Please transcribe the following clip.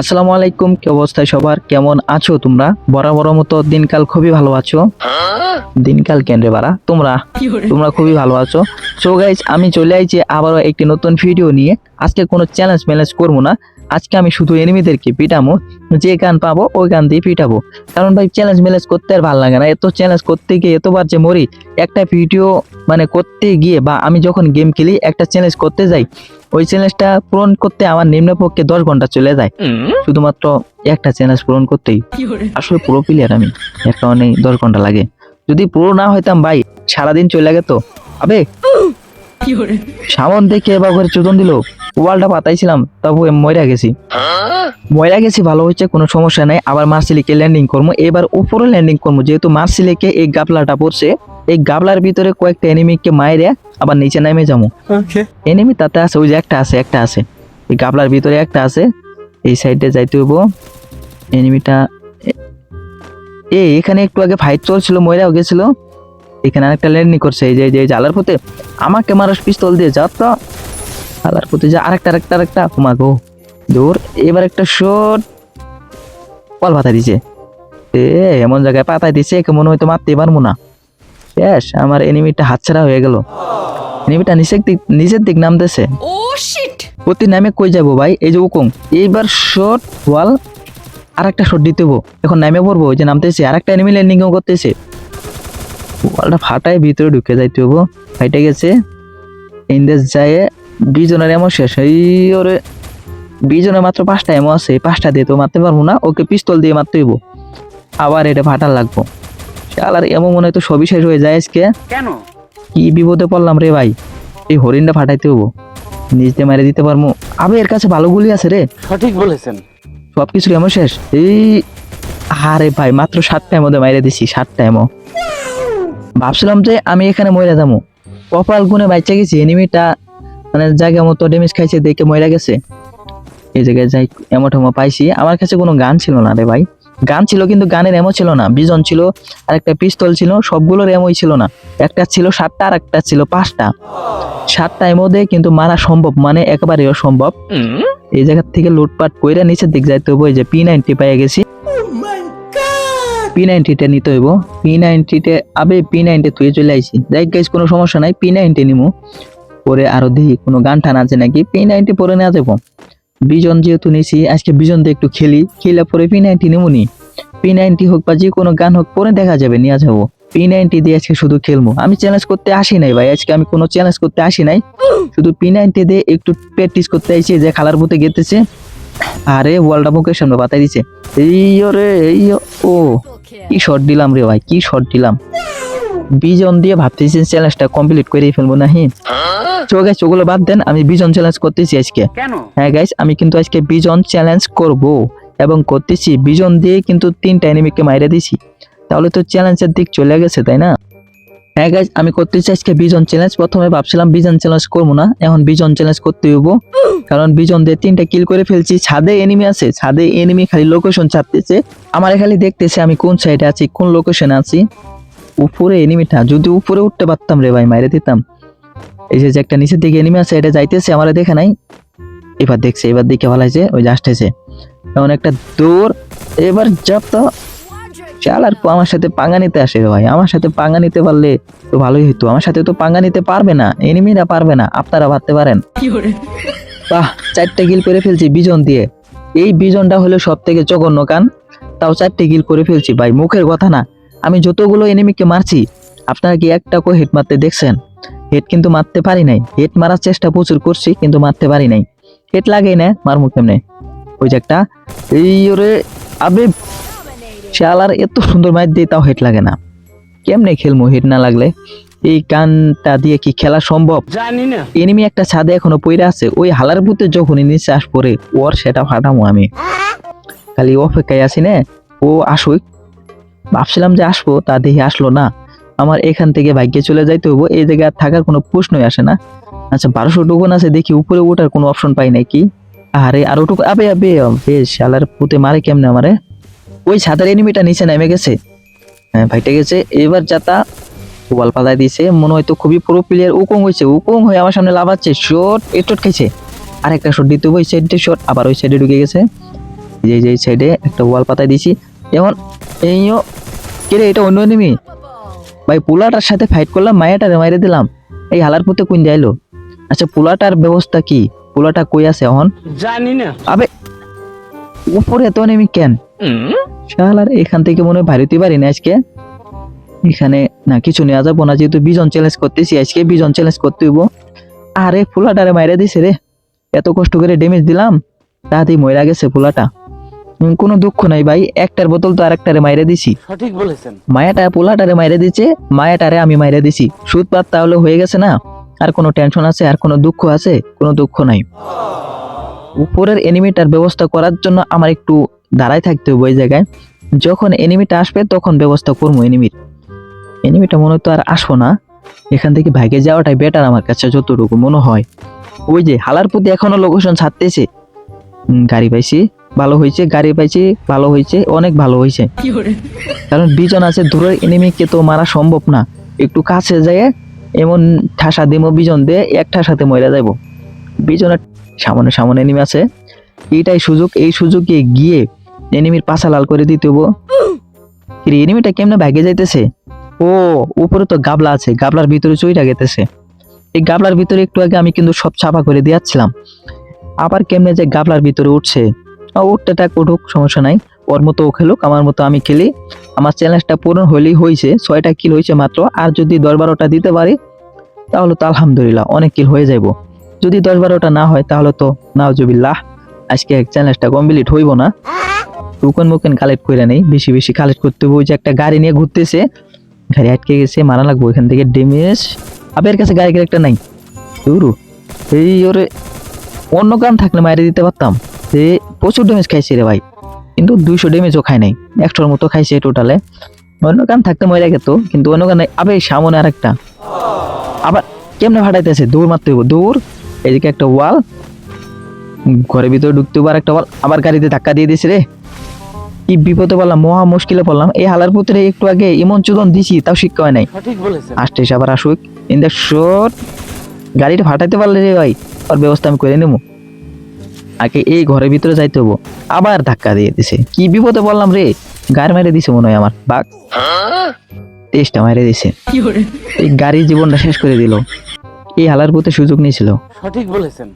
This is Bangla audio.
আসসালামু আলাইকুম কি অবস্থায় সবার? কেমন আছো তোমরা? বরাবর মতো দিনকাল খুবই ভালো আছো। দিনকাল কেন রে বাড়া? তোমরা? তোমরা খুবই ভালো আছো। সো গাইজ আমি চলে আইছি আবারও একটি নতুন ভিডিও নিয়ে। আজকে কোনো চ্যালেঞ্জ ম্যালেঞ্জ করব না। আজকে আমি শুধু এনিমিদেরকে পিটামো। যে গান পাবো ওই গান দিয়ে পিটাবো। কারণ ভাই চ্যালেঞ্জ ম্যালেঞ্জ করতে আর ভালো লাগে না। এত চ্যালেঞ্জ করতে গিয়ে এতবার যে মরি একটা ভিডিও মানে করতে গিয়ে বা আমি যখন গেম খেলি একটা চ্যালেঞ্জ করতে যাই ওই চ্যালেঞ্জটা পূরণ করতে আমার নিম্নপক্ষে দশ ঘণ্টা চলে যায়। শুধুমাত্র একটা চ্যালেঞ্জ পূরণ করতেই। আসলে পুরো প্লেয়ার আমি একটা অনেক দশ ঘণ্টা লাগে। যদি পুরো না হইতাম ভাই সারাদিন চলে গেত। আবে! সামন দেখে এবার করে চোদন দিল। ওয়ালটা পাতাইছিলাম তবু ময়রা গেছি। ময়রা গেছি ভালো হচ্ছে কোনো সমস্যা নাই। আবার মার্সিলিকে ল্যান্ডিং করব এবার উপরে ল্যান্ডিং করব যেহেতু মার্সিলিকে এই গাবলাটা পড়ছে এই গাবলার ভিতরে কয়েকটা এনিমিকে মাইরে আবার নিচে নামে যাব এনিমি তাতে আছে ওই যে একটা আছে একটা আছে। এই গাবলার ভিতরে একটা আছে। এই সাইডে যাইতে হইব। এনিমিটা এই এখানে একটু আগে ফাইট চলছিল ময়রাও গেছিল। এখানে আরেকটা ল্যান্ডিং করছে এই যে এই যে জালার পথে। আমাকে মারাস পিস্তল দিয়ে যা তো। জালার পথে যা আরেকটা আরেকটা আরেকটা। তোমা গো দূর। এবার একটা শট কল পাতা দিছে। এ এমন জায়গায় পাতায় দিছে একে মনে হয়তো মারতে পারব না। শেষ আমার এনিমিটা হাতছাড়া হয়ে গেল। এনিমিটা নিচের দিক নিচের দিক নামতেছে! প্রতি নামে কই যাব ভাই? এই যে উকং এইবার শট ওয়াল আর একটা শট দিতে এখন নামে পড়ব ওই যে নামতেছে আর একটা এনিমি ল্যান্ডিং করতেছে। ওয়ালটা ফাটায় ভিতরে ঢুকে যাইতে হব ফাইটে গেছে। ইন্দেশ যায় বিজনের এমন শেষ এই ওরে বিজনের মাত্র পাঁচটা এমন আছে পাঁচটা দিয়ে তো মারতে পারব না ওকে পিস্তল দিয়ে মারতে হইব। আবার এটা ফাটার লাগবো। শালার এমন মনে হয় তো সবই শেষ হয়ে যায় আজকে। কেন? কি বিপদে পড়লাম রে ভাই এই হরিণটা ফাটাইতে হব নিজ দিয়ে মেরে দিতে পারব। আবে এর কাছে ভালো গুলি আছে রে। সঠিক বলেছেন। সব কিছু এমন শেষ। এই আরে ভাই মাত্র সাতটার মধ্যে মাইরে দিছি সাতটা এমন ভাবছিলাম যে আমি এখানে মরে যাব। কপাল গুনে বাইচে গেছি এনিমিটা মানে জায়গা মতো ড্যামেজ খাইছে দেখে মরে গেছে। এই জায়গায় যাই এমো ঠেমো পাইছি। আমার কাছে কোনো গান ছিল না রে ভাই। গান ছিল কিন্তু গানের এমো ছিল না। বিজন ছিল আর একটা পিস্তল ছিল সবগুলোর এমোই ছিল না। একটা ছিল সাতটা আর একটা ছিল পাঁচটা। সাতটা এমোদে কিন্তু মারা সম্ভব মানে একেবারে অসম্ভব। এই জায়গা থেকে লুটপাট কইরা নিচের দিক যাইতে এই যে পি নাইনটি পাইয়া গেছি। পি নাইনটিটা নিতে হইব। পি নাইনটিতে আবে পি নাইনটি তুই চলে আইছি। যাই গাইস কোনো সমস্যা নাই পি নাইনটি নিমু। পরে আরও দেখি, কোনো গান টান আছে নাকি? পি নাইনটি পরে নেওয়া যাব বিজন যেহেতু নিছি, আজকে বিজন দিয়ে একটু খেলি। খেলে পরে পি নাইনটি নিমুনি পি নাইনটি হোক বা যে কোনো গান হোক, পরে দেখা যাবে, নিয়ে যাব। পি নাইনটি দিয়ে আজকে শুধু খেলব আমি চ্যালেঞ্জ করতে আসি নাই ভাই, আজকে আমি কোনো চ্যালেঞ্জ করতে আসি নাই। শুধু পি নাইনটি দিয়ে একটু প্র্যাকটিস করতে আইছি, যে খালার বুতে গেতেছে। আরে ওয়ালটা মুখের সামনে বাতাই দিছে? এই রে এই ও। কি শট দিলাম রে ভাই কি শট দিলাম? বিজন দিয়ে ভাবতেছি চ্যালেঞ্জটা কমপ্লিট করে ফেলব না হি তো গাইস ওগুলো বাদ দেন আমি বিজন চ্যালেঞ্জ করতেছি আজকে। হ্যাঁ গাইস আমি কিন্তু আজকে বিজন চ্যালেঞ্জ করব এবং করতেছি। বিজন দিয়ে কিন্তু তিনটা এনিমিকে মাইরে দিছি। তাহলে তো চ্যালেঞ্জের দিক চলে গেছে তাই না? হ্যাঁ গাইজ আমি করতেছি আজকে বিজন চ্যালেঞ্জ প্রথমে ভাবছিলাম বিজন চ্যালেঞ্জ করব না, এখন বিজন চ্যালেঞ্জ করতে হইব। কারণ বিজন দিয়ে তিনটা কিল করে ফেলছি, ছাদে এনিমি আছে, ছাদে এনিমি খালি লোকেশন ছাড়তেছে। আমার খালি দেখতেছে আমি কোন সাইডে আছি, কোন লোকেশনে আছি। উপরে এনিমিটা যদি উপরে উঠতে পারতাম রে ভাই, মাইরে দিতাম। এই যে একটা নিচের দিকে এনিমি আছে, এটা যাইতেছে, আমার দেখে নাই। এবার দেখছে, এবার দিকে ভালাইছে ওই যে আসতেছে। এমন একটা দৌড়, এবার যাব তো চাল আর আমার সাথে পাঙ্গা নিতে আসে ভাই। আমার সাথে পাঙ্গা নিতে পারলে তো ভালোই হইতো। আমার সাথে তো পাঙ্গা নিতে পারবে না এনিমিরা পারবে না আপনারা ভাবতে পারেন। বাহ চারটে গিল করে ফেলছি বিজন দিয়ে। এই বিজনটা হলো সব থেকে জঘন্য কান। তাও চারটে গিল করে ফেলছি ভাই মুখের কথা না। আমি যতগুলো এনিমিকে মারছি আপনারা কি একটা করে হেড মারতে দেখছেন? হেড কিন্তু মারতে পারি নাই। হেড মারার চেষ্টা প্রচুর করছি কিন্তু মারতে পারি নাই। হেড লাগে না মারমু কেমনে? ওই যে একটা। এই ওরে আবে শালার এত সুন্দর মাইর দিয়ে তাও হেড লাগে না। কেমনে খেলমু হেড না লাগলে? এই কানটা দিয়ে কি খেলা সম্ভব? জানি না। এনিমি একটা ছাদে এখনও পইরা আছে ওই হালার বুতে যখনই নিচে আস পরে ওর সেটা ফাটামো আমি। খালি অপেক্ষায় আছি না ও আসুক। ভাবছিলাম যে আসব তা দেখি আসলো না। আমার এখান থেকে ভাগ্যে চলে যাইতে হব এই জায়গায় থাকার কোনো প্রশ্নই আসে না। আচ্ছা বারোশো টুকুন আছে দেখি উপরে ওঠার কোনো অপশন পাই নাকি? আরে আর ওটুকু আবে আবে বেশ শালার পুতে মারে কেমনে আমারে? ওই ছাদের এনিমিটা নিচে নেমে গেছে। হ্যাঁ ভাইটে গেছে। এবার যাতা ওয়াল পাতায় দিয়েছে। মনে হয়তো খুবই পুরো প্লেয়ার উকং হয়েছে উকং হয়ে আমার সামনে লাভাচ্ছে শট এটট খাইছে। আর একটা শট দিতে ওই সাইডে শট আবার ওই সাইডে ঢুকে গেছে। যে যে সাইডে একটা ওয়াল পাতায় দিছি এখন এইও। কে রে এটা অন্য এনিমি ভাই পোলাটার সাথে ফাইট করলাম মায়াটারে মাইরে দিলাম। এই হালার পুতে কোন যাইলো আচ্ছা পোলাটার ব্যবস্থা কি? পোলাটা কই আছে এখন? জানি না। আবে উপরে এত নেমি কেন? শালার এখান থেকে মনে হয় ভারতে পারি না আজকে? এখানে না কিছু নেওয়া যাব না যেহেতু বিজন চ্যালেঞ্জ করতেছি আজকে বিজন চ্যালেঞ্জ করতে হইব। আরে ফুলাটারে মাইরা দিছে রে। এত কষ্ট করে ড্যামেজ দিলাম তাতেই মইরা গেছে ফুলাটা। কোনো দুঃখ নাই ভাই একটার বোতল তো আরেকটারে মাইরে দিছি। সঠিক বলেছেন। মায়াটা পোলাটারে মাইরে দিচ্ছে মায়াটারে আমি মাইরে দিছি। সুদ পাত তাহলে হয়ে গেছে না? আর কোনো টেনশন আছে আর কোনো দুঃখ আছে? কোনো দুঃখ নাই। উপরের এনিমিটার ব্যবস্থা করার জন্য আমার একটু দাঁড়ায় থাকতে হবে ওই জায়গায়। যখন এনিমিটা আসবে তখন ব্যবস্থা করব এনিমির এনিমিটা মনে হয় তো আর আসব না। এখান থেকে ভাগে যাওয়াটাই বেটার আমার কাছে যতটুকু মনে হয়। ওই যে হালার প্রতি এখনও লোকেশন ছাড়তেছে। গাড়ি পাইছি ভালো হয়েছে গাড়ি পাইছি ভালো হয়েছে অনেক ভালো হয়েছে। কারণ বিজন আছে দূরের এনিমিকে তো মারা সম্ভব না। একটু কাছে যায় এমন ঠাসা দিমো বিজন দিয়ে এক ঠাসাতে মরে যাইব। বিজনের সামনে সামনে এনিমি আছে। এইটাই সুযোগ, এই সুযোগে গিয়ে এনিমির পাশা লাল করে দিতে হব। এনিমিটা কেমনে ভাগে যাইতেছে? ও, উপরে তো গাবলা আছে, গাবলার ভিতরে চইরা গেতেছে। এই গাবলার ভিতরে একটু আগে আমি কিন্তু সব ছাপা করে দিয়াচ্ছিলাম আবার কেমনে যে গাবলার ভিতরে উঠছে? উঠতে টাক উঠুক, সমস্যা নাই। ওর মতো ও খেলুক, আমার মতো আমি খেলি। আমার চ্যালেঞ্জটা পূরণ হলেই হয়েছে, ছয়টা কিল হয়েছে মাত্র। আর যদি দশ বারোটা দিতে পারি, তাহলে তো আলহামদুলিল্লাহ, অনেক কিল হয়ে যাইব। যদি দশ বারোটা না হয়, তাহলে তো নাওজুবিল্লাহ, আজকে এক চ্যালেঞ্জটা কমপ্লিট হইব না। টুকন মুকেন কালেক্ট করে নেই, বেশি বেশি কালেক্ট করতে হবে যে একটা গাড়ি নিয়ে ঘুরতেছে, গাড়ি আটকে গেছে মারা লাগবো এখান থেকে ডেমেজ আবের কাছে গাড়ি একটা নাই। দূরু, এই ওরে, অন্য গান থাকলে মাইরে দিতে পারতাম। যে প্রচুর ড্যামেজ খাইছে রে ভাই। কিন্তু দুইশো ড্যামেজও খাই নাই, একশোর মতো খাইছে টোটালে অন্য গান থাকতে মরে গেত, কিন্তু অন্য গান, আবে, সামনে আরেকটা। আবার কেমনে ফাটাইতেছে? দৌড় মারতে হইব, দৌড়। এদিকে একটা ওয়াল। ঘরের ভিতরে ঢুকতে আর একটা ওয়াল। আবার গাড়িতে ধাক্কা দিয়ে দিছে রে। কি বিপদে পড়লাম মহা মুশকিলে পড়লাম। এই হালার পুত্রে একটু আগে এমন চুদন দিছি তাও শিক্ষা হয় নাই। আসতে এসে আবার আসুক। ইন দ্য শর্ট গাড়িটা ফাটাইতে পারলে রে ভাই ওর ব্যবস্থা আমি করে নেব। আগে এই ঘরের ভিতরে যাইতে হব। আবার ধাক্কা দিয়ে দিছে। কি বিপদে বললাম রে। গাড়ি মেরে দিছে মনে হয় আমার। বাঘ তেইশটা মেরে দিছে। এই গাড়ির জীবনটা শেষ করে দিল। এই হালার পথে সুযোগ নিয়েছিল। সঠিক বলেছেন।